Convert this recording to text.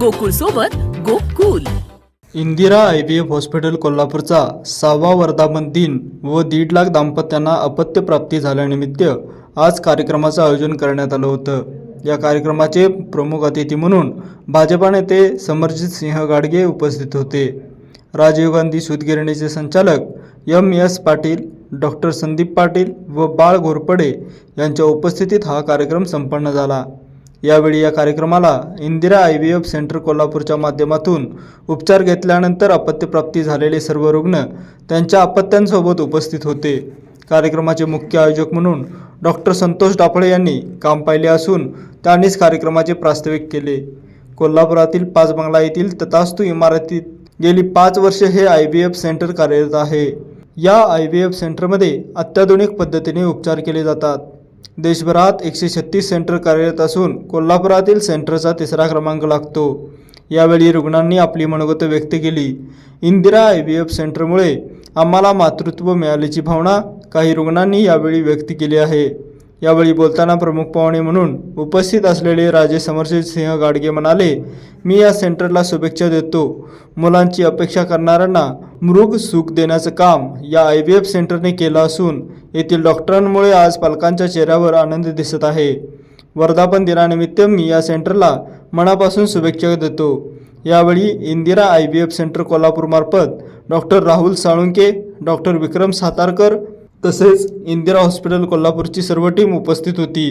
गोकुळ सोबत Gokul. Indira I V F hospital कोल्हापूरचा सहावा वर्धापन दिन व दीड लाख दाम्पत्यांना अपत्य प्राप्ती झाल्यानिमित्त आज कार्यक्रमाचं आयोजन करण्यात आलं होतं. या कार्यक्रमाचे प्रमुख अतिथी म्हणून भाजपा नेते समरजित सिंह गाडगे उपस्थित होते. राजीव गांधी सूतगिरणीचे संचालक M S Patil doctor Sandeep Patil व बाळ घोरपडे यांच्या उपस्थितीत हा कार्यक्रम संपन्न झाला. यावेळी या कार्यक्रमाला Indira I V F centre कोल्हापूरच्या माध्यमातून उपचार घेतल्यानंतर अपत्यप्राप्ती झालेले सर्व रुग्ण त्यांच्या अपत्यांसोबत उपस्थित होते. कार्यक्रमाचे मुख्य आयोजक म्हणून डॉक्टर संतोष डाफळे यांनी काम पाहिले असून त्यांनीच कार्यक्रमाचे प्रास्ताविक केले. कोल्हापुरातील पाच बंगला येथील तथास्तू इमारतीत गेली पाच वर्षे हे आय व्ही एफ सेंटर कार्यरत आहे. या आय व्ही एफ सेंटरमध्ये अत्याधुनिक पद्धतीने उपचार केले जातात. देशभरात एकशे छत्तीस सेंटर कार्यरत असून कोल्हापुरातील सेंटरचा तिसरा क्रमांक लागतो. यावेळी रुग्णांनी आपली मनोगत व्यक्त केली. इंदिरा आय व्ही एफ सेंटरमुळे आम्हाला मातृत्व मिळाल्याची भावना काही रुग्णांनी यावेळी व्यक्त केली आहे. यावेळी बोलताना प्रमुख पाहुणे म्हणून उपस्थित असलेले राजे समरजित सिंह गाडगे म्हणाले मी या सेंटरला शुभेच्छा देतो. मुलांची अपेक्षा करणाऱ्यांना मृग सुख देण्याचं काम या आय व्ही एफ सेंटरने केलं असून येथील डॉक्टरांमुळे आज पालकांच्या चेहऱ्यावर आनंद दिसत आहे. वर्धापन दिनानिमित्त मी या सेंटरला मनापासून शुभेच्छा देतो. यावेळी Indira I V F centre कोल्हापूरमार्फत doctor Rahul Salunke doctor Vikram Satarkar तसेच इंदिरा हॉस्पिटल कोल्हापूरची सर्व टीम उपस्थित होती.